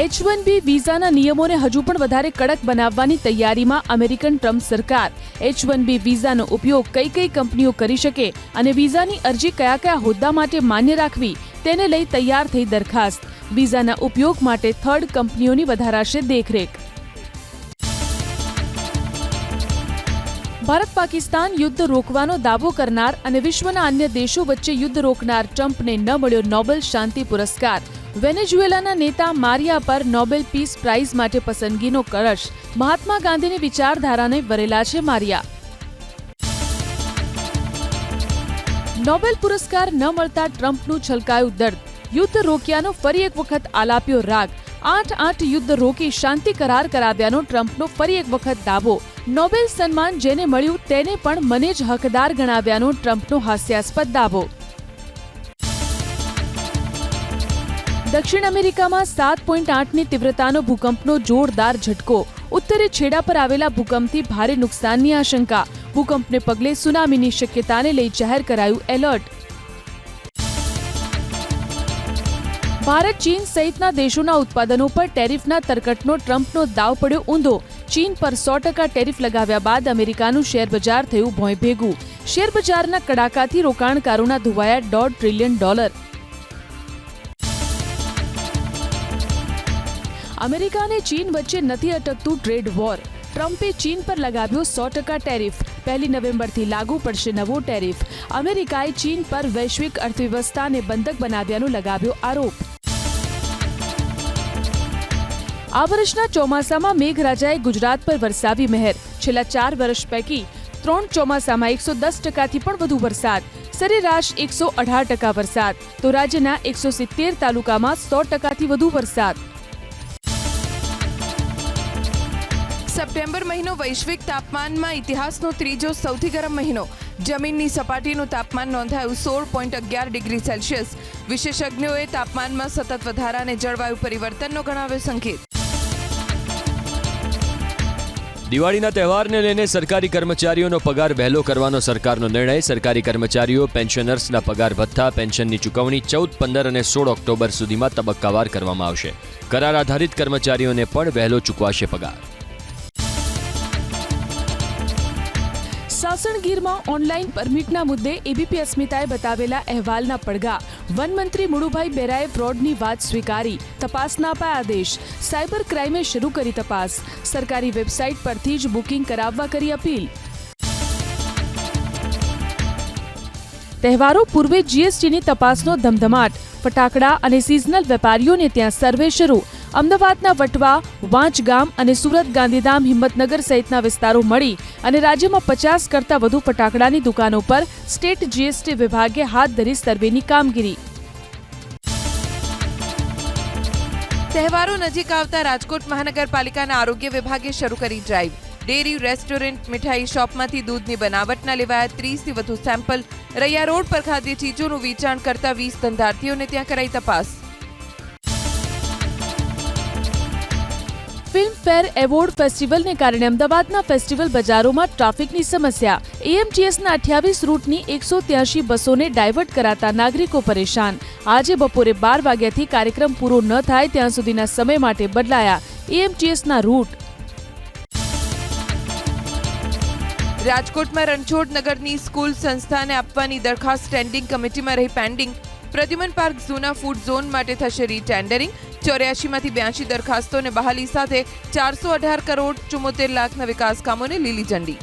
H one બી વિઝાના નિયમોને હજુ પણ વધારે કડક બનાવવાની તૈયારીમાં અમેરિકન ટ્રમ્પ સરકાર. એચ વન બી વિઝાનો ઉપયોગ કઈ કઈ કંપનીઓ કરી શકે અને વિઝાની અરજી કયા કયા હોદ્દા માટે માન્ય રાખવી તેને લઈ તૈયાર થઈ દરખાસ્ત. વિઝાના ઉપયોગ માટે થર્ડ કંપનીઓની વધારાશે દેખરેખ. ભારત પાકિસ્તાન યુદ્ધ રોકવાનો દાવો કરનાર અને વિશ્વના અન્ય દેશો વચ્ચે યુદ્ધ રોકનાર ટ્રમ્પને ન મળ્યો નોબેલ શાંતિ પુરસ્કાર. વેનેઝુએલાના નેતા મારિયા પર નોબેલ પીસ પ્રાઇઝ માટે પસંદગીનો કળશ. મહાત્મા ગાંધીની વિચારધારાને વરેલા છે મારિયા. નોબેલ પુરસ્કાર ન મળતા ટ્રમ્પનું છલકાયું દર્દ. યુદ્ધ રોક્યાનો ફરી એક વખત આલાપ્યો રાગ. આઠ આઠ યુદ્ધ રોકી શાંતિ કરાર કરાવ્યાનો ટ્રમ્પનો ફરી એક વખત દાવો. નોબેલ સન્માન જેને મળ્યું તેને પણ મને જ હકદાર ગણાવ્યાનો ટ્રમ્પનો હાસ્યાસ્પદ દાવો. દક્ષિણ અમેરિકામાં સાત પોઈન્ટ આઠની તીવ્રતાનો ભૂકંપનો જોરદાર ઝટકો. ઉત્તરે છેડા પર આવેલા ભૂકંપથી ભારે નુકસાનની આશંકા. ભૂકંપને પગલે સુનામીની શક્યતાને લઈ જાહેર કરાયું એલર્ટ. ભારત ચીન સહિતના દેશોના ઉત્પાદનો પર ટેરિફના તરકટનો ટ્રમ્પનો દાવ પડ્યો ઊંધો. ચીન પર સો ટકા ટેરિફ લગાવ્યા બાદ અમેરિકાનું શેર બજાર થયું ભોંય ભેગું શેર બજારના કડાકાથી રોકાણકારોના ધોવાયા દોઢ ટ્રિલિયન ડોલર અમેરિકા અને ચીન વચ્ચે નથી અટકતું ટ્રેડ વોર. ટ્રમ્પે ચીન પર લગાવ્યો સો ટકા ટેરિફ. પહેલી નવેમ્બરથી લાગુ પડશે નવો ટેરિફ. અમેરિકાએ ચીન પર વૈશ્વિક અર્થવ્યવસ્થાને બંધક બનાવ્યાનો લગાવ્યો આરોપ. આ વર્ષના ચોમાસામાં મેઘરાજાએ ગુજરાત પર વરસાવી મહેર. છેલ્લા ચાર વર્ષ પૈકી ત્રણ ચોમાસામાં એકસો દસ ટકાથી પણ વધુ વરસાદ. સરેરાશ એકસો અઢાર ટકા વરસાદ. તો રાજ્યના એકસો સિત્તેર તાલુકામાં સો ટકાથી વધુ વરસાદ. સપ્ટેમ્બર મહિનો વૈશ્વિક તાપમાનમાં ઇતિહાસનો ત્રીજો સૌથી ગરમ મહિનો. જમીનની સપાટીનું તાપમાન નોંધાયું સોળ પોઈન્ટ અગિયાર ડિગ્રી સેલ્સિયસ. વિશેષજ્ઞોએ તાપમાનમાં સતત વધારાને જળવાયુ પરિવર્તનનો ગણાવ્યો સંકેત. દિવાળીના તહેવારને લઈને સરકારી કર્મચારીઓનો પગાર વહેલો કરવાનો સરકારનો નિર્ણય. સરકારી કર્મચારીઓ, પેન્શનર્સના પગાર ભથ્થા, પેન્શનની ચૂકવણી ચૌદ, પંદર અને સોળ ઓક્ટોબર સુધીમાં તબક્કાવાર કરવામાં આવશે. કરાર આધારિત કર્મચારીઓને પણ વહેલો ચૂકવાશે પગાર. સાસણગીરમાં ઓનલાઈન પરમિટના મુદ્દે એબીપી અસ્મિતાએ બતાવેલા અહેવાલના પડઘા. વનમંત્રી મુળુભાઈ બેરાએ ફ્રોડની વાત સ્વીકારી. તપાસના અપાયા આદેશ. સાયબર ક્રાઇમે શરૂ કરી તપાસ. સરકારી વેબસાઇટ પરથી જ બુકિંગ કરાવવા કરી અપીલ. તહેવારો પૂર્વે જીએસટીની તપાસનો ધમધમાટ. ફટાકડા અને સિઝનલ વેપારીઓને ત્યાં સર્વે શરૂ. અમદાવાદના વટવા, વાંચ અને સુરત ગાંધીધામ હિંમતનગર સહિતના વિસ્તારો મળી અને રાજ્યમાં પચાસ કરતા વધુ ફટાકડાની દુકાનો પર સ્ટેટ જીએસટી વિભાગે હાથ ધરી સર્વેની કામગીરી. તહેવારો નજીક આવતા રાજકોટ મહાનગરપાલિકાના આરોગ્ય વિભાગે શરૂ કરી ડ્રાઈવ. ડેરી, રેસ્ટોરન્ટ, મીઠાઈ શોપમાંથી દૂધની બનાવટના લેવાયા ત્રીસથી વધુ સેમ્પલ. રૈયા રોડ પર ખાદ્ય ચીજોનું વેચાણ કરતા વીસ ધંધાર્થીઓને ત્યાં કરાઈ તપાસ. ફિલ્મ ફેર એવોર્ડ ફેસ્ટિવલને કારણે અમદાવાદના ફેસ્ટિવલ બજારોમાં ટ્રાફિકની સમસ્યા. એએમટીએસના અઠ્યાવીસ રૂટની એકસો ત્યાસી બસોને ડાયવર્ટ કરાતા નાગરિકો પરેશાન. આજે બપોરે બાર વાગ્યાથી કાર્યક્રમ પૂરો ન થાય ત્યાં સુધીના સમય માટે બદલાયા એએમટીએસના રૂટ. રાજકોટમાં રણછોડ નગરની સ્કૂલ સંસ્થાને આપવાની દરખાસ્ત સ્ટેન્ડિંગ કમિટીમાં રહી પેન્ડિંગ પ્રદ્યુમન પાર્ક ઝૂના ફૂડ ઝોન માટે થશે રીટેન્ડરિંગ. ચોર્યાસીમાંથી બ્યાસી દરખાસ્તોને બહાલી સાથે ચારસો અઢાર કરોડ ચુમ્મોતેર લાખના વિકાસ કામોને લીલી ઝંડી.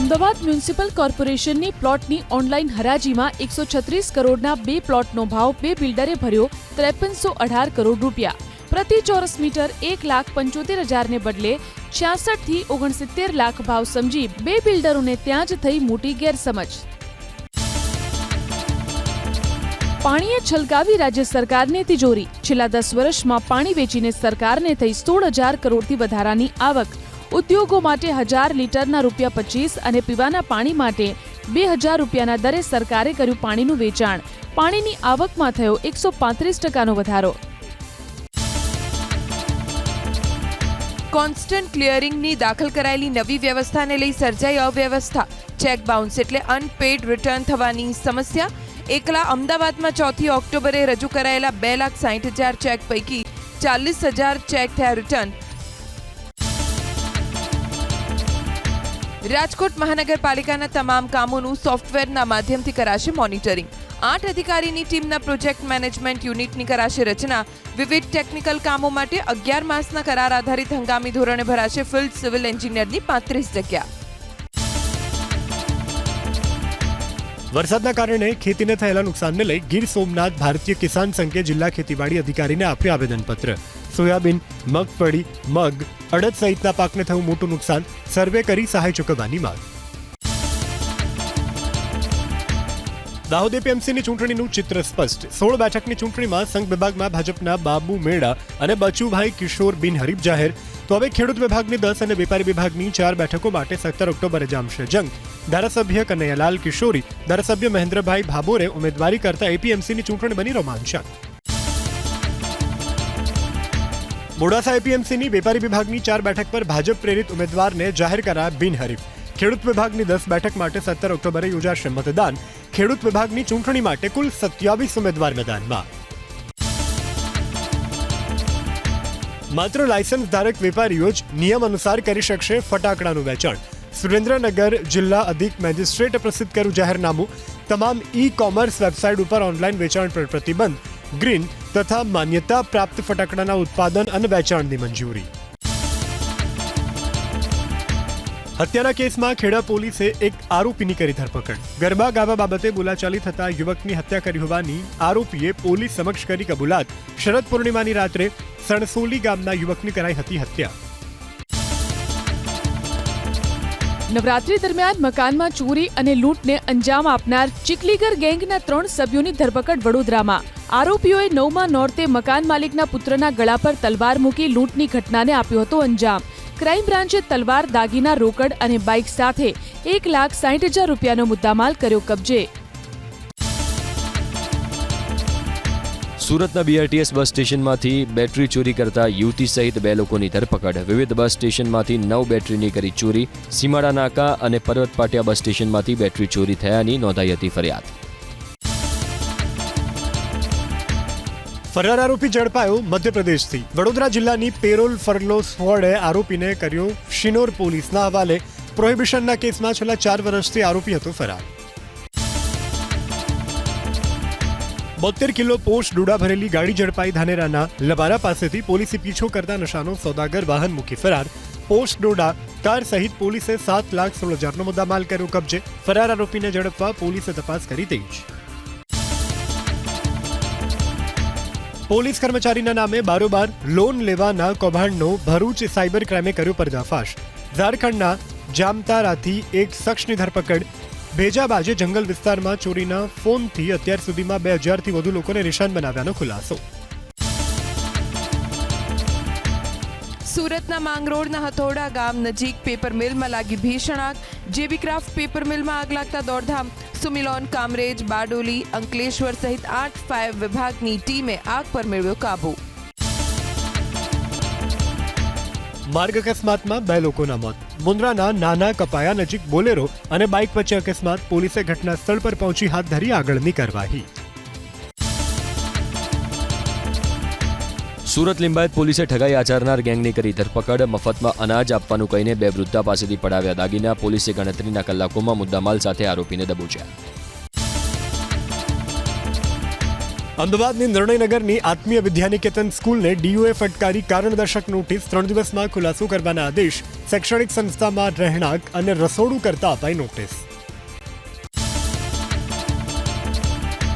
અમદાવાદ મ્યુનિસિપલ કોર્પોરેશનની પ્લોટની ઓનલાઈન હરાજીમાં એકસો છત્રીસ કરોડના બે પ્લોટનો ભાવ બે બિલ્ડરે ભર્યો ત્રેપનસો અઢાર કરોડ રૂપિયા. પ્રતિ ચોરસ મીટર એક લાખ પંચોતેર હજારને બદલે છ્યાસઠથી ઓગણસિત્તેર લાખ ભાવ સમજી બે બિલ્ડરોને ત્યાં જ થઈ મોટી ગેરસમજ. પાણીએ છલકાવી રાજ્ય સરકારની તિજોરી. છેલ્લા દસ વર્ષમાં પાણી વેચીને સરકારને થઈ સોળ હજાર કરોડથી વધારાની આવક. ઉદ્યોગો માટે હજાર લીટરના રૂપિયા પચીસ અને પીવાના પાણી માટે બે હજાર રૂપિયાના દરે સરકારે કર્યું પાણીનું વેચાણ. પાણીની આવકમાં થયો એકસો પાંત્રીસ ટકાનો વધારો. કોન્સ્ટન્ટ ક્લિયરિંગની દાખલ કરાયેલી નવી વ્યવસ્થાને લઈ સર્જાઈ અવ્યવસ્થા. ચેક બાઉન્સ એટલે અનપેડ રિટર્ન થવાની સમસ્યા. એકલા અમદાવાદમાં ચોથી ઓક્ટોબરે રજૂ કરાયેલા બે લાખ સાહીઠ હજાર ચેક પૈકી ચાલીસ હજાર ચેક થયા રિટર્ન. રાજકોટ મહાનગરપાલિકાના તમામ કામોનું સોફ્ટવેરના માધ્યમથી કરાશે મોનિટરિંગ. આઠ અધિકારીની ટીમના પ્રોજેક્ટ મેનેજમેન્ટ યુનિટની કરાશે રચના. વિવિધ ટેકનિકલ કામો માટે અગિયાર માસના કરાર આધારિત હંગામી ધોરણે ભરાશે ફિલ્ડ સિવિલ એન્જિનિયરની પાંત્રીસ જગ્યા. વરસાદના કારણે ખેતીને થયેલા નુકસાનને લઈ ગીર સોમનાથ ભારતીય કિસાન સંઘે જિલ્લા ખેતીવાડી અધિકારીને આપ્યું આવેદનપત્ર. સોયાબીન, મગફળી, મગ અડદ સહિતના પાકને થયું મોટું નુકસાન સર્વે કરી સહાય ચૂકવવાની માંગ. દાહોદ એપીએમસીની ચૂંટણીનું ચિત્ર સ્પષ્ટ. સોળ બેઠકની ચૂંટણીમાં સંઘ વિભાગમાં ભાજપના બાબુ મેડા અને બચુભાઈ કિશોર બિનહરીફ જાહેર. તો હવે ખેડૂત વિભાગની દસ અને વેપારી વિભાગની ચાર બેઠકો માટે સત્તર ઓક્ટોબરે જામશે જંગ. ધારાસભ્ય કનૈયાલાલ કિશોરી, ધારાસભ્ય મહેન્દ્રભાઈ ભાભોરે ઉમેદવારી કરતા એપીએમસીની ચૂંટણી બની રોમાંચક. મોડાસા એપીએમસીની વેપારી વિભાગની ચાર બેઠક પર ભાજપ પ્રેરિત ઉમેદવારને જાહેર કરાયા બિનહરીફ. ખેડૂત વિભાગની દસ બેઠક માટે સત્તર ઓક્ટોબરે યોજાશે મતદાન. ખેડૂત વિભાગની ચૂંટણી માટે કુલ સત્યાવીસ ઉમેદવાર મેદાનમાં. માત્ર લાયસન્સ ધારક વેપારીઓ જ નિયમ અનુસાર કરી શકશે ફટાકડાનું વેચાણ. સુરેન્દ્રનગર જિલ્લા અધિક મેજિસ્ટ્રેટે પ્રસિદ્ધ કર્યું જાહેરનામું. તમામ ઈ કોમર્સ વેબસાઇટ ઉપર ઓનલાઈન વેચાણ પર પ્રતિબંધ. ગ્રીન તથા માન્યતા પ્રાપ્ત ફટાકડાના ઉત્પાદન અને વેચાણની મંજૂરી. હત્યાના કેસમાં ખેડા પોલીસે એક આરોપીની કરી ધરપકડ. ગરબા ગાવા બાબતે બોલાચાલી થતા યુવકની હત્યા કરી હોવાની આરોપીએ પોલીસ સમક્ષ કરી કબૂલાત. શરદ પૂર્ણિમાની રાત્રે સણસોલી ગામના યુવકની કરાઈ હતી હત્યા. નવરાત્રી દરમિયાન મકાનમાં ચોરી અને લૂંટને અંજામ આપનાર ચીકલીગર ગેંગના ત્રણ સભ્યોની ધરપકડ વડોદરામાં. આરોપીઓએ નવમા નોર્તે મકાન માલિકના પુત્રના ગળા પર તલવાર મૂકી લૂંટની ઘટનાને આપ્યો હતો અંજામ. ક્રાઇમ બ્રાન્ચે તલવાર, દાગીના, રોકડ અને બાઇક સાથે એક લાખ સાઠ હજાર રૂપિયાનો મુદ્દામાલ કર્યો કબજે. સુરતના બીઆરટીએસ બસ સ્ટેશનમાંથી બેટરી ચોરી કરતા યુવતી સહિત બે લોકોની ધરપકડ. વિવિધ બસ સ્ટેશનમાંથી નવ બેટરીની કરી ચોરી. સીમાડા નાકા અને પર્વત પાટિયા બસ સ્ટેશનમાંથી બેટરી ચોરી થયાની નોંધાઈ હતી ફરિયાદ. ફરાર આરોપી ઝડપાયો મધ્યપ્રદેશથી. વડોદરા જિલ્લાની પેરોલ ફરલો સ્વોર્ડે આરોપીને કર્યો શિનોર પોલીસના હવાલે. પ્રોહિબિશનના કેસમાં છેલ્લા ચાર વર્ષથી આરોપી હતો ફરાર. બોતેર કિલો પોષ ડૂડા ભરેલી ગાડી ઝડપાઈ ધાનેરાના લબારા પાસેથી પોલીસે પીછો કરતા નશાનો સોદાગર વાહન મૂકી ફરાર. પોસ્ટ ડોડા, કાર સહિત પોલીસે સાત લાખ સોળ હજારનો મુદ્દામાલ કર્યો કબજે. ફરાર આરોપીને ઝડપવા પોલીસે તપાસ કરી તેજ. પોલીસ કર્મચારીના નામે બારોબાર લોન લેવાના કૌભાંડનો ભરૂચ સાયબર ક્રાઇમે કર્યો પર્દાફાશ. ઝારખંડના જામતારાથી એક શખ્સની ધરપકડ ભેજાબાજે જંગલ વિસ્તારમાં ચોરીના ફોનથી અત્યાર સુધીમાં બે હજારથી વધુ લોકોને નિશાન બનાવ્યાનો ખુલાસો. સુરતના માંગરોળના હથોડા ગામ નજીક પેપર મિલમાં લાગી ભીષણ આગ જેબી ક્રાફ્ટ પેપર મિલમાં આગ લાગતા દોડધામ. સુમિલોન, કામરેજ, બારડોલી, અંકલેશ્વર સહિત આઠ ફાયર વિભાગની ટીમે આગ પર મેળવ્યો કાબુ. માર્ગ અકસ્માતમાં બે લોકોના મોત. મુન્દ્રાના નાના કપાયા નજીક બોલેરો અને બાઇક વચ્ચે અકસ્માત પોલીસે ઘટના સ્થળ પર પહોંચી હાથ ધરી આગળની કાર્યવાહી. સુરત લિંબાયત પોલીસે ઠગાઈ આચરનાર ગેંગની કરી ધરપકડ, મફતમાં અનાજ આપવાનું કહીને બે વૃદ્ધા પાસેથી પડાવ્યા દાગીના. પોલીસે ગણતરીના કલાકોમાં મુદ્દામાલ સાથે આરોપીને દબોચ્યા. અમદાવાદની નિર્ણયનગરની આત્મીય વિદ્યાનિકેતન સ્કૂલને ડીયુએ ફટકારી કારણદર્શક નોટિસ. ત્રણ દિવસમાં ખુલાસો કરવાના આદેશ શૈક્ષણિક સંસ્થામાં રહેણાંક અને રસોડું કરતા અપાઈ નોટિસ.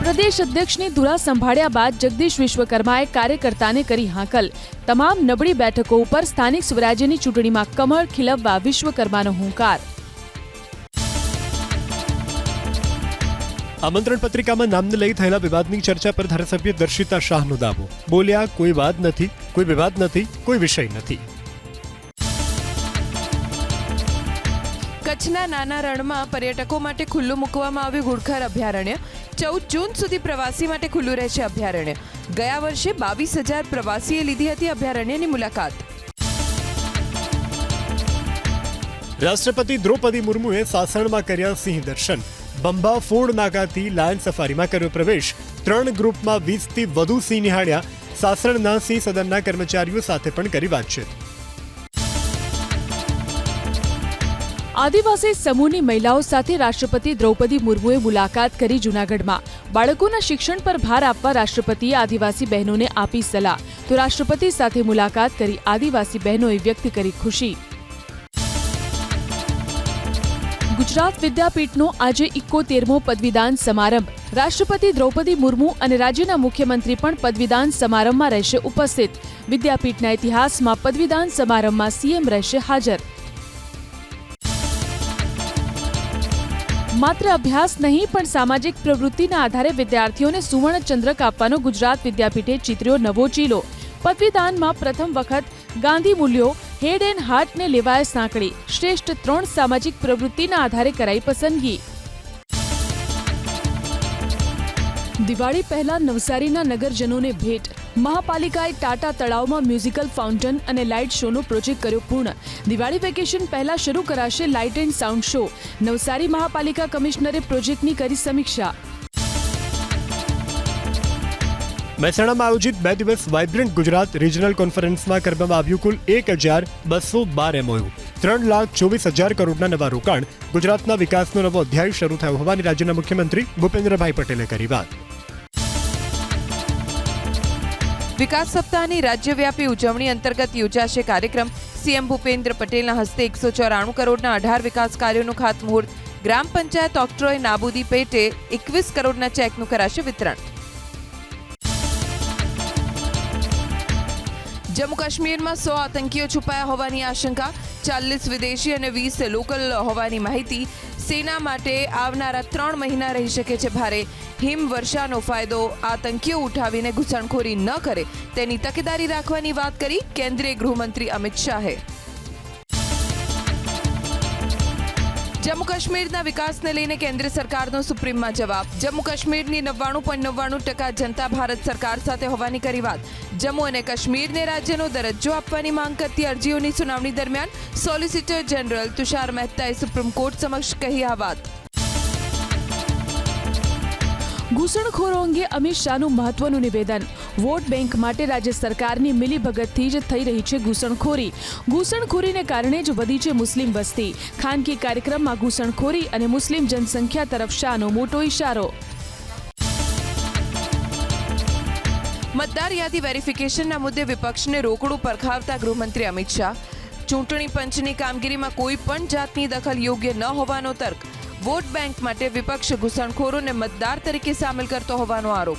પ્રદેશ અધ્યક્ષની ધુરા સંભાળ્યા બાદ જગદીશ વિશ્વકર્માએ કાર્યકર્તાને કરી હાંકલ. તમામ નબળી બેઠકો ઉપર સ્થાનિક સ્વરાજ્યની ચૂંટણીમાં કમળ ખીલવવા વિશ્વકર્માનો હુંકાર. આમંત્રણ પત્રિકામાં નામને લઈ થયેલા વિવાદની ચર્ચા પર ધારાસભ્ય દર્શિતા શાહનો દાવો. બોલ્યા કોઈ વાદ નથી કોઈ વિવાદ નથી કોઈ વિષય નથી. કચ્છના નાના રણમાં પર્યટકો માટે ખુલ્લું મૂકવામાં આવ્યું ઘુડખર અભયારણ્ય. ચૌદ જૂન સુધી પ્રવાસી માટે ખુલ્લું રહેશે અભયારણ્ય. ગયા વર્ષે બાવીસ હજાર પ્રવાસીએ લીધી હતી અભયારણ્યની મુલાકાત. રાષ્ટ્રપતિ દ્રૌપદી મુર્મુએ સાસણમાં કર્યા સિંહ દર્શન. બંબા ફોડ નાકાથી લાયન સફારીમાં કર્યો પ્રવેશ. ત્રણ ગ્રુપમાં વીસથી વધુ સિંહ નિહાળ્યા. સાસણના સિંહ સદનના કર્મચારીઓ સાથે પણ કરી વાતચીત. આદિવાસી સમૂહની મહિલાઓ સાથે રાષ્ટ્રપતિ દ્રૌપદી મુર્મુએ મુલાકાત કરી જૂનાગઢમાં. બાળકોના શિક્ષણ પર ભાર આપવા રાષ્ટ્રપતિએ આદિવાસી બહેનોને આપી સલાહ. તો રાષ્ટ્રપતિ સાથે મુલાકાત કરી આદિવાસી બહેનોએ વ્યક્ત કરી ખુશી. ગુજરાત વિદ્યાપીઠનો આજે ઇકોતેરમો પદવીદાન સમારંભ. રાષ્ટ્રપતિ દ્રૌપદી મુર્મુ અને રાજ્યના મુખ્યમંત્રી પણ પદવીદાન સમારંભમાં રહેશે ઉપસ્થિત. વિદ્યાપીઠના ઇતિહાસમાં પદવીદાન સમારંભમાં સીએમ રહેશે હાજર. માત્ર અભ્યાસ નહીં, પણ સામાજિક પ્રવૃત્તિના આધારે વિદ્યાર્થીઓને સુવર્ણ ચંદ્રક આપવાનો ગુજરાત વિદ્યાપીઠે ચિત્ર્યો નવો ચીલો. પદવીદાનમાં પ્રથમ વખત ગાંધી મૂલ્યો હેડ એન્ડ હાર્ટને લેવાય સાંકળી શ્રેષ્ઠ ત્રણ સામાજિક પ્રવૃત્તિના આધારે કરાઈ પસંદગી. દિવાળી પહેલા નવસારીના નગરજનોને ભેટ. મહાપાલિકાએ ટાટા તળાવમાં મ્યુઝિકલ ફાઉન્ટન અને લાઇટ શોનો પ્રોજેક્ટ કર્યો પૂર્ણ. દિવાળી વેકેશન પહેલા શરૂ કરાશે light and sound show. Navsari મહાપાલિકા કમિશનરે પ્રોજેક્ટની કરી સમીક્ષા. મહેસાણામાં આયોજિત બે દિવસ વાઇબ્રન્ટ ગુજરાત રિજનલ કોન્ફરન્સમાં કરવામાં આવ્યું કુલ એક હજાર બસો બાર એમઓયુ ત્રણ લાખ ચોવીસ હજાર કરોડના નવા રોકાણ, ગુજરાતના વિકાસનો નવો અધ્યાય શરૂ થયો હોવાની રાજ્યના મુખ્યમંત્રી ભૂપેન્દ્રભાઈ પટેલે કરી વાત. વિકાસ સપ્તાહની રાજ્યવ્યાપી ઉજવણી અંતર્ગત યોજાશે કાર્યક્રમ. સીએમ ભૂપેન્દ્ર પટેલના હસ્તે એકસો ચોરાણું કરોડના અઢાર વિકાસ કાર્યોનું ખાતમુહૂર્ત. ગ્રામ પંચાયત ઓક્ટ્રોય નાબૂદી પેટે એકવીસ કરોડના ચેકનું કરાશે વિતરણ. જમ્મુ કાશ્મીરમાં સો આતંકીઓ છુપાયા હોવાની આશંકા. ચાલીસ વિદેશી અને વીસ લોકલ હોવાની માહિતી સેના માટે આવનારા ત્રણ મહિના રહી શકે છે ભારે. હિમવર્ષાનો ફાયદો આતંકીઓ ઉઠાવીને ઘૂસણખોરી ન કરે. તેની તકેદારી રાખવાની વાત કરી કેન્દ્રીય ગૃહમંત્રી અમિત શાહે. જમ્મુ કાશ્મીરના વિકાસને લઈને કેન્દ્ર સરકારનો સુપ્રીમમાં જવાબ. જમ્મુ કાશ્મીરની નવ્વાણું પોઈન્ટ નવ્વાણું ટકા જનતા ભારત સરકાર સાથે હોવાની કરી વાત. જમ્મુ અને કાશ્મીરને રાજ્યનો દરજ્જો આપવાની માંગ કરતી અરજીઓની સુનાવણી દરમિયાન સોલિસિટર જનરલ તુષાર મહેતાએ સુપ્રીમ કોર્ટ સમક્ષ કહી આ વાત. ઘૂસણખોરો અંગે અમિત શાહનું મહત્વનું નિવેદન. વોટ બેંક માટે રાજ્ય સરકારની મિલીભગતથી જ થઈ રહી છે ઘૂસણખોરી. ઘૂસણખોરીને કારણે જ વધી છે મુસ્લિમ વસ્તી. ખાનગી કાર્યક્રમમાં ઘૂસણખોરી અને મુસ્લિમ જનસંખ્યા તરફ શાહનો મોટો ઇશારો મતદાર યાદી વેરિફિકેશનના મુદ્દે વિપક્ષને રોકડું પરખાવતા ગૃહમંત્રી અમિત શાહ. ચૂંટણી પંચની કામગીરીમાં કોઈ પણ જાતની દખલ યોગ્ય ન હોવાનો તર્ક. વોટ બેંક માટે વિપક્ષ ઘૂસણખોરોને મતદાર તરીકે સામેલ કરતો હોવાનો આરોપ.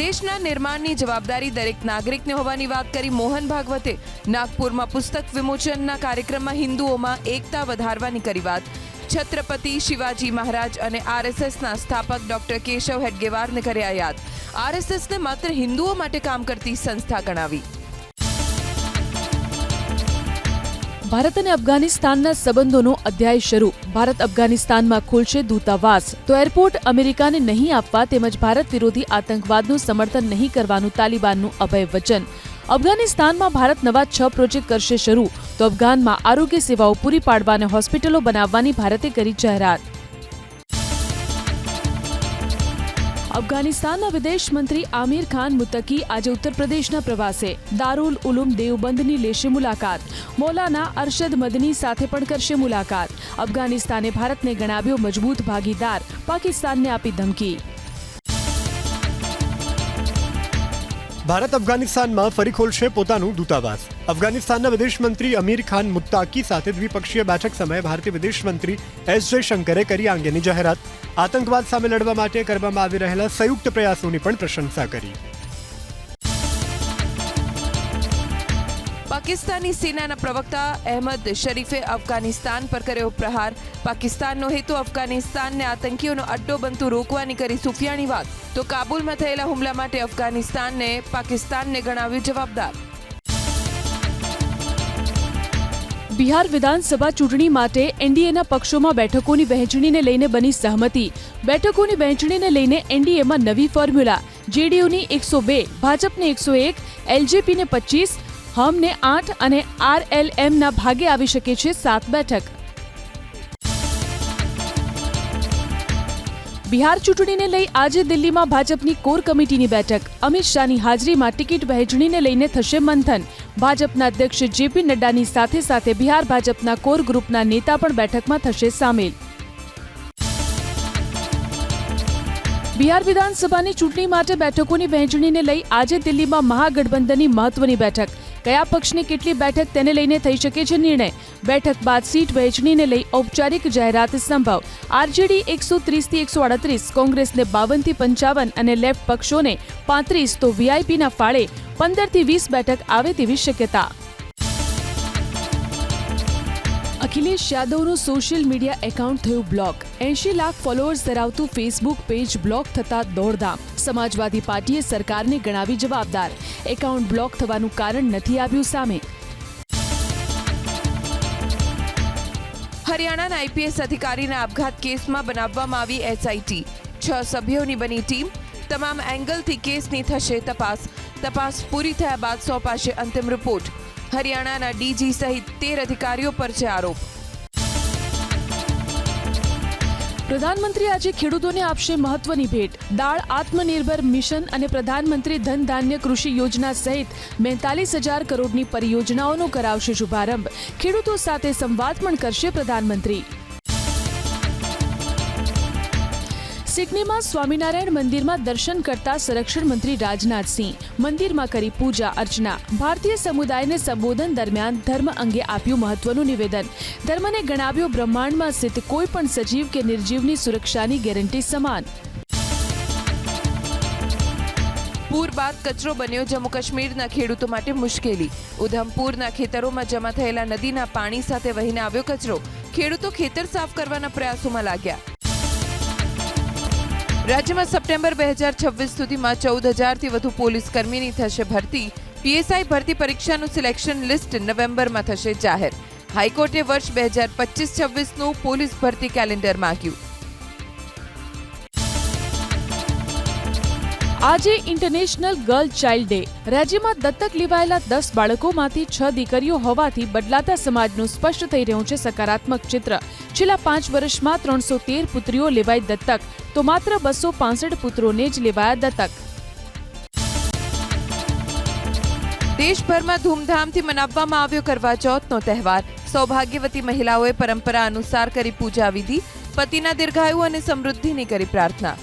દેશના નિર્માણની જવાબદારી દરેક નાગરિકને હોવાની વાત કરી મોહન ભાગવતે. નાગપુરમાં પુસ્તક વિમોચનના કાર્યક્રમમાં હિન્દુઓમાં એકતા વધારવાની કરી વાત. છત્રપતિ શિવાજી મહારાજ અને આરએસએસના સ્થાપક ડોક્ટર કેશવ હેડગેવારને કર્યા યાદ આરએસએસને માત્ર હિન્દુઓ માટે કામ કરતી સંસ્થા ગણાવી. ભારત અને અફઘાનિસ્તાનના સંબંધોનો અધ્યાય શરૂ. ભારત અફઘાનિસ્તાનમાં ખુલશે દૂતાવાસ. તો એરપોર્ટ અમેરિકાને નહીં આપવા તેમજ ભારત વિરોધી આતંકવાદનું સમર્થન નહીં કરવાનું તાલિબાનનું અભય વચન. અફઘાનિસ્તાનમાં ભારત નવા છ પ્રોજેક્ટ કરશે શરૂ. તો અફઘાનમાં આરોગ્ય સેવાઓ પૂરી પાડવા અને હોસ્પિટલો બનાવવાની ભારતે કરી જાહેરાત. અફઘાનિસ્તાનના વિદેશ મંત્રી આમિર ખાન મુતકી આજે ઉત્તર પ્રદેશના પ્રવાસે. દારૂલ ઉલુમ દેવબંધની લેશે મુલાકાત. મૌલાના અરશદ મદની સાથે પણ કરશે મુલાકાત. અફઘાનિસ્તાને ભારતને ગણાવ્યો મજબૂત ભાગીદાર. પાકિસ્તાનને આપી ધમકી. ભારત અફઘાનિસ્તાનમાં ફરી ખોલશે પોતાનું દૂતાવાસ. અફઘાનિસ્તાનના વિદેશ મંત્રી અમીર ખાન મુત્તાકી સાથે દ્વિપક્ષીય બેઠક સમયે ભારતીય વિદેશ મંત્રી એસ જયશંકરે કરી આ અંગેની જાહેરાત. આતંકવાદ સામે લડવા માટે કરવામાં આવી રહેલા સંયુક્ત પ્રયાસોની પણ પ્રશંસા કરી. પાકિસ્તાની સેનાના પ્રવક્તા અહેમદ શરીફે અફઘાનિસ્તાન પર કર્યો પ્રહાર. પાકિસ્તાનનો હેતુ અફઘાનિસ્તાનને આતંકીઓનો અડ્ડો બનતું રોકવાની કરી સુફિયાની વાત. તો કાબુલમાં થયેલા હુમલા માટે અફઘાનિસ્તાનને પાકિસ્તાનને ગણાવ્યું જવાબદાર. બિહાર વિધાનસભા ચૂંટણી માટે એનડીએના પક્ષોમાં બેઠકોની વહેંચણીને લઈને બની સહમતિ. બેઠકોની વહેંચણીને લઈને એનડીએમાં નવી ફોર્મ્યુલા. જેડીયુની એકસો બે, ભાજપને એકસો એક, એલજેપીને પચીસ હમને આઠ અને આરએલએમના ભાગે આવી શકે છે સાત બેઠક. બિહાર ચૂંટણીને લઈ આજે દિલ્હીમાં ભાજપની કોર કમિટીની બેઠક. અમિત શાહની હાજરીમાં ટિકિટ વહેંચણીને લઈને થશે મંથન. ભાજપના અધ્યક્ષ જેપી નડ્ડાની સાથે સાથે બિહાર ભાજપના કોર ગ્રુપના નેતા પણ બેઠકમાં થશે સામેલ. બિહાર વિધાનસભાની ચૂંટણી માટે બેઠકોની વહેંચણીને લઈ આજે દિલ્હીમાં મહાગઠબંધનની મહત્વની બેઠક. કયા પક્ષની કેટલી બેઠક તેને લઈને થઈ શકે છે નિર્ણય? બેઠક બાદ સીટ વહેંચણીને લઈ ઔપચારિક જાહેરાત સંભવ. આરજેડી એકસો ત્રીસથી એકસો અડત્રીસ કોંગ્રેસને બાવનથી પંચાવન અને લેફ્ટ પક્ષોને પાંત્રીસ, તો વીઆઈપીના ફાળે પંદરથી વીસ બેઠક આવે તેવી શક્યતા. અખિલેશ યાદવનું સોશિયલ મીડિયા એકાઉન્ટ થયું બ્લોક. એંશી લાખ ફોલોઅર્સ ધરાવતું ફેસબુક પેજ બ્લોક થતા દોડધામ. સમાજવાદી પાર્ટીએ સરકારને ગણાવી જવાબદાર. એકાઉન્ટ બ્લોક થવાનું કારણ નથી આવ્યું સામે. હરિયાણાના આઈપીએસ અધિકારીના આપઘાત કેસમાં બનાવવામાં આવી એસઆઈટી. છ સભ્યોની બની ટીમ. તમામ એંગલથી કેસની થશે તપાસ. તપાસ પૂરી થયા બાદ સોંપાશે અંતિમ રિપોર્ટ. હરિયાણાના ડીજી સહિત તેર અધિકારીઓ પર છે આરોપ. પ્રધાનમંત્રી આજે ખેડૂતોને આપશે મહત્વની ભેટ. દાળ આત્મનિર્ભર મિશન અને પ્રધાનમંત્રી ધન ધાન્ય કૃષિ યોજના સહિત બેતાલીસ હજાર કરોડની પરિયોજનાઓનો કરાવશે શુભારંભ. ખેડૂતો સાથે સંવાદ પણ કરશે પ્રધાનમંત્રી. સિડનીમાં સ્વામિનારાયણ મંદિરમાં દર્શન કરતા સંરક્ષણ મંત્રી રાજનાથસિંહ મંદિરમાં કરી પૂજા અર્ચના. ભારતીય સમુદાયને સંબોધન દરમિયાન ધર્મ અંગે આપ્યું મહત્વનું નિવેદન. ધર્મને ગણાવ્યો બ્રહ્માંડમાં સ્થિત કોઈ પણ સજીવ કે નિર્જીવની સુરક્ષાની ગેરંટી સમાન. પૂર બાદ કચરો બન્યો જમ્મુ કાશ્મીરના ખેડૂતો માટે મુશ્કેલી. ઉધમપુરના ખેતરોમાં જમા થયેલા નદીના પાણી સાથે વહીને આવ્યો કચરો. ખેડૂતો ખેતર સાફ કરવાના પ્રયાસોમાં લાગ્યા. રાજ્યમાં સપ્ટેમ્બર બે હજાર છવ્વીસ સુધીમાં ચૌદ હજારથી વધુ પોલીસ કર્મીની થશે ભરતી. પીએસઆઈ ભરતી પરીક્ષાનું સિલેક્શન લિસ્ટ નવેમ્બરમાં થશે જાહેર. હાઈકોર્ટે વર્ષ બે હજાર પચીસ છવ્વીસનું પોલીસ ભરતી કેલેન્ડર માંગ્યું આજે ઇન્ટરનેશનલ ગર્લ ચાઇલ્ડ ડે રાજ્યમાં દત્તક લેવાયેલા દસ બાળકોમાંથી છ દીકરીઓ હોવાથી બદલાતા સમાજનું સ્પષ્ટ થઈ રહ્યું છે સકારાત્મક ચિત્ર. છેલ્લા પાંચ વર્ષમાં ત્રણસો તેર પુત્રીઓ લેવાઈ દત્તક, તો માત્ર બસો પાસઠ પુત્રોને જ લેવાયા દત્તક. દેશભરમાં ધૂમધામથી મનાવવામાં આવ્યો કરવા ચોથનો તહેવાર. સૌભાગ્યવતી મહિલાઓએ પરંપરા અનુસાર કરી પૂજા વિધિ, પતિના દીર્ઘાયુ અને સમૃદ્ધિની કરી પ્રાર્થના.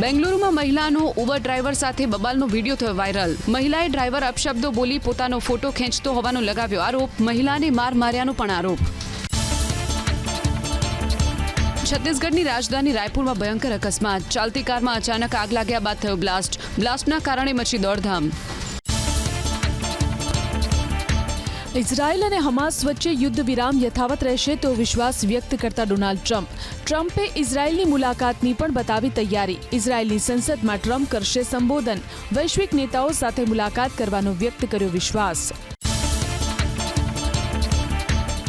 બેંગલુરુમાં મહિલાનો ઉબર ડ્રાઈવર સાથે બબાલનો વીડિયો થયો વાયરલ. મહિલાએ ડ્રાઈવર અપશબ્દો બોલી પોતાનો ફોટો ખેંચતો હોવાનો લગાવ્યો આરોપ, મહિલાને માર માર્યાનો પણ આરોપ. છત્તીસગઢની રાજધાની રાયપુરમાં ભયંકર અકસ્માત. ચાલતી કારમાં અચાનક આગ લાગ્યા બાદ થયો બ્લાસ્ટ. બ્લાસ્ટના કારણે મચી દોડધામ. ઇઝરાયલ અને હમાસ વચ્ચે યુદ્ધ વિરામ યથાવત રહેશે તો વિશ્વાસ વ્યક્ત કરતા ડોનાલ્ડ ટ્રમ્પ. ટ્રમ્પે ઇઝરાયલની મુલાકાતની પણ બતાવી તૈયારી. ઇઝરાયલની સંસદમાં ટ્રમ્પ કરશે સંબોધન. વૈશ્વિક નેતાઓ સાથે મુલાકાત કરવાનો વ્યક્ત કર્યો વિશ્વાસ.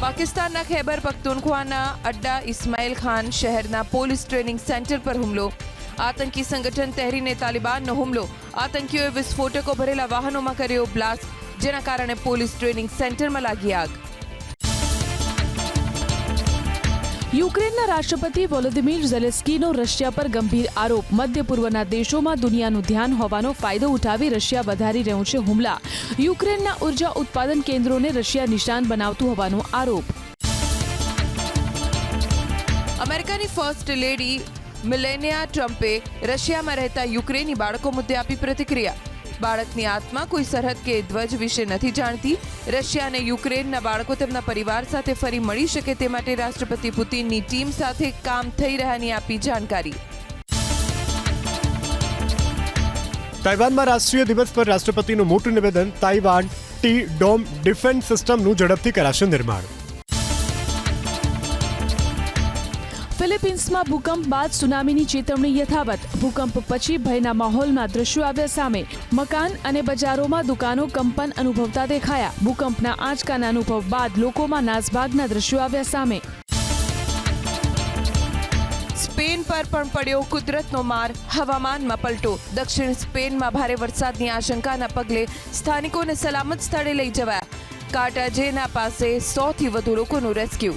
પાકિસ્તાનના ખૈબર પખ્તુનખ્વાના અડ્ડા ઇસ્માઇલ ખાન શહેરના પોલીસ ટ્રેનિંગ સેન્ટર પર હુમલો. આતંકી સંગઠન તહેરીને તાલિબાનનો હુમલો. આતંકીઓએ વિસ્ફોટકો ભરેલા વાહનોમાં કર્યો બ્લાસ્ટ. જેના કારણે પોલીસ ટ્રેનિંગ સેન્ટરમાં લાગી આગ. યુક્રેનના રાષ્ટ્રપતિ વોલોદિમીર ઝેલેસ્કીનો રશિયા પર ગંભીર આરોપ. મધ્ય પૂર્વના દેશોમાં દુનિયાનું ધ્યાન હોવાનો ફાયદો ઉઠાવી રશિયા વધારી રહ્યું છે હુમલા. યુક્રેનના ઊર્જા ઉત્પાદન કેન્દ્રોને રશિયા નિશાન બનાવતું હોવાનો આરોપ. અમેરિકાની ફર્સ્ટ લેડી મિલેનિયા ટ્રમ્પે રશિયામાં રહેતા યુક્રેની બાળકો મુદ્દે આપી પ્રતિક્રિયા. બાળકની આત્મા કોઈ સરહદ કે ધ્વજ વિશે નથી જાણતી. રશિયા અને યુક્રેનના બાળકો તેમના પરિવાર સાથે ફરી મળી શકે તે માટે રાષ્ટ્રપતિ પુતિનની ટીમ સાથે કામ થઈ રહ્યાની આપી જાણકારી. તાઇવાનમાં રાષ્ટ્રીય દિવસ પર રાષ્ટ્રપતિનું મોટું નિવેદન તાઇવાન ટી ડોમ ડિફેન્સ સિસ્ટમનું ઝડપથી કરાશે નિર્માણ. ફિલિપિન્સમાં ભૂકંપ બાદ સુનામીની ચેતવણી યથાવત. ભૂકંપ પછી ભયના માહોલમાં દ્રશ્યો આવ્યા સામે. મકાન અને બજારોમાં દુકાનો કંપન અનુભવતા દેખાયા. ભૂકંપના આંચકાના અનુભવ બાદ લોકોમાં નાસભાગના દ્રશ્યો આવ્યા સામે. સ્પેન પર પણ પડ્યો કુદરતનો માર. હવામાનમાં પલટો. દક્ષિણ સ્પેનમાં ભારે વરસાદની આશંકાના પગલે સ્થાનિકોને સલામત સ્થળે લઈ જવાયા. કાર્ટાજેના પાસે સોથી વધુ લોકોનું રેસ્ક્યુ.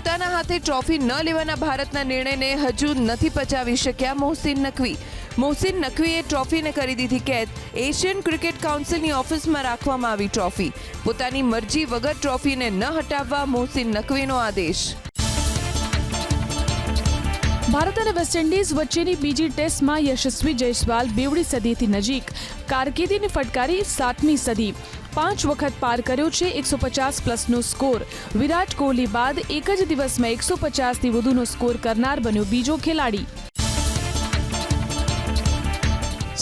પોતાના હાથે ટ્રોફી ન લેવાના ભારતના નિર્ણયને હજુ નથી પચાવી શક્યા મોહસિન નકવી. મોહસિન નકવીએ ટ્રોફીને કરી દીધી કેદ. એશિયન ક્રિકેટ કાઉન્સિલની ઓફિસમાં રાખવામાં આવી ટ્રોફી. પોતાની મરજી વગર ટ્રોફીને ન હટાવવા મોહસિન નકવીનો આદેશ. ભારત અને વેસ્ટ ઇન્ડિઝ વચ્ચેની બીજી ટેસ્ટમાં યશસ્વી જયસ્વાલ બેવડી સદીથી નજીક. કારકિર્દીને ફટકારી સાતમી સદી. પાંચ વખત પાર કર્યો છે એકસો પચાસ પ્લસનો સ્કોર. વિરાટ કોહલી બાદ એક જ દિવસમાં એકસો પચાસથી વધુનો સ્કોર કરનાર બન્યો બીજો ખેલાડી.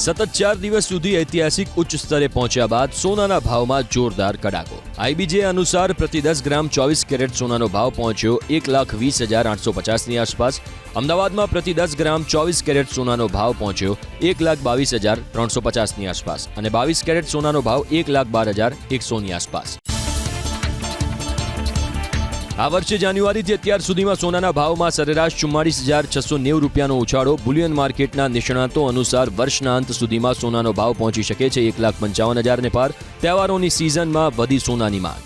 સતત ચાર દિવસ સુધી ઐતિહાસિક ઉચ્ચ સ્તરે પહોંચ્યા બાદ સોનાના ભાવમાં જોરદાર કડાકો. આઈબીજે અનુસાર પ્રતિ દસ ગ્રામ ચોવીસ કેરેટ સોનાનો ભાવ પહોંચ્યો એક લાખ વીસ હજાર આઠસો પચાસની આસપાસ. અમદાવાદમાં પ્રતિ દસ ગ્રામ ચોવીસ કેરેટ સોનાનો ભાવ પહોંચ્યો એક લાખ બાવીસ હજાર ત્રણસો પચાસની આસપાસ અને બાવીસ કેરેટ સોનાનો ભાવ એક લાખ બાર હજાર એકસોની આસપાસ. આ વર્ષે જાન્યુઆરીથી અત્યાર સુધીમાં સોનાના ભાવમાં સરેરાશ ચુમ્માળીસ હજાર છસો નેવું રૂપિયાનો ઉછાળો બુલિયન માર્કેટના નિષ્ણાતો અનુસાર વર્ષના અંત સુધીમાં સોનાનો ભાવ પહોંચી શકે છે એક લાખ પંચાવન હજારને પાર. તહેવારોની સિઝનમાં વધી સોનાની માંગ.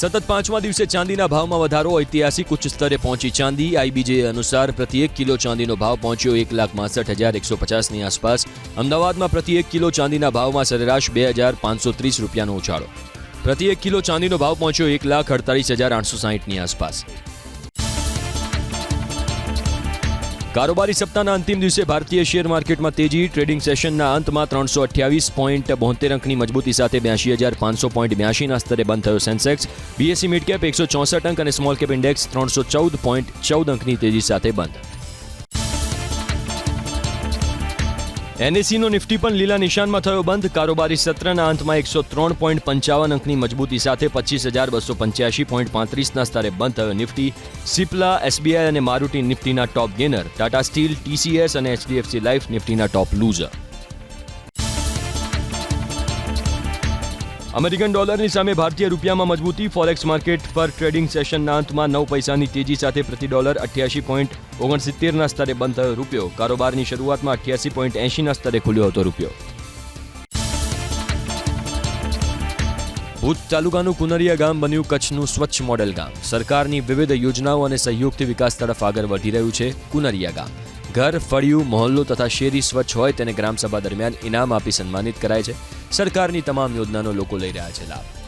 સતત પાંચમા દિવસે ચાંદીના ભાવમાં વધારો ઐતિહાસિક ઉચ્ચ સ્તરે પહોંચી ચાંદી. આઈબીજે અનુસાર પ્રતિ એક કિલો ચાંદીનો ભાવ પહોંચ્યો એક લાખ બાસઠ હજાર એકસો પચાસની આસપાસ. અમદાવાદમાં પ્રતિ એક કિલો ચાંદીના ભાવમાં સરેરાશ બે હજાર પાંચસો ત્રીસ રૂપિયાનો ઉછાળો. પ્રતિ એક કિલો ચાંદીનો ભાવ પહોંચ્યો એક લાખ અડતાલીસ હજાર આઠસો સાહીઠની આસપાસ. કારોબારી સપ્તાહના અંતિમ દિવસે ભારતીય શેર માર્કેટમાં તેજી, ટ્રેડિંગ સેશનના અંતમાં ત્રણસો અઠ્યાવીસ પોઈન્ટ બોતેર અંકની મજબૂતી સાથે બ્યાસી હજાર પાંચસો પોઈન્ટ બ્યાસીના સ્તરે બંધ થયો સેન્સેક્સ. બીએસસી મિડકેપ એકસો ચોસઠ અંક અને સ્મોલ કેપ ઇન્ડેક્સ ત્રણસો ચૌદ પોઈન્ટ ચૌદ અંકની તેજી સાથે બંધ. એનએસીનો નિફ્ટી પણ લીલા નિશાનમાં થયો બંધ. કારોબારી સત્રના અંતમાં એકસો ત્રણ પોઈન્ટ પંચાવન અંકની મજબૂતી સાથે પચીસ હજાર બસો પંચ્યાસી પોઈન્ટ પાંત્રીસના સ્તરે બંધ થયો નિફ્ટી. સિપ્લા, એસબીઆઈ અને Maruti નિફ્ટીના top gainer, Tata steel, TCS અને એચડીએફસી લાઇફ નિફ્ટીના ટોપ લૂઝર. અમેરિકન ડોલરની સામે ભારતીય રૂપિયામાં મજબૂતી ફોરેક્સ માર્કેટ પર ટ્રેડિંગ સેશનના અંતમાં નવ પૈસાની તેજી સાથે પ્રતિ ડોલર અઠ્યાસી પોઈન્ટ ઓગણસિત્તેરના સ્તરે બંધ થયો રૂપિયો. કારોબારની શરૂઆતમાં અઠ્યાસી પોઈન્ટ એંશીના સ્તરે ખુલ્યો હતો રૂપિયો. ભુજ તાલુકાનું કુનરિયા ગામ બન્યું કચ્છનું સ્વચ્છ મોડેલ ગામ. સરકારની વિવિધ યોજનાઓ અને સહયોગથી વિકાસ તરફ આગળ વધી રહ્યું છે કુનરિયા ગામ. ઘર, ફળિયું, મહોલ્લો તથા શેરી સ્વચ્છ હોય તેને ગ્રામસભા દરમિયાન ઇનામ આપી સન્માનિત કરાય છે. સરકારની તમામ યોજનાનો લોકો લઈ રહ્યા છે લાભ.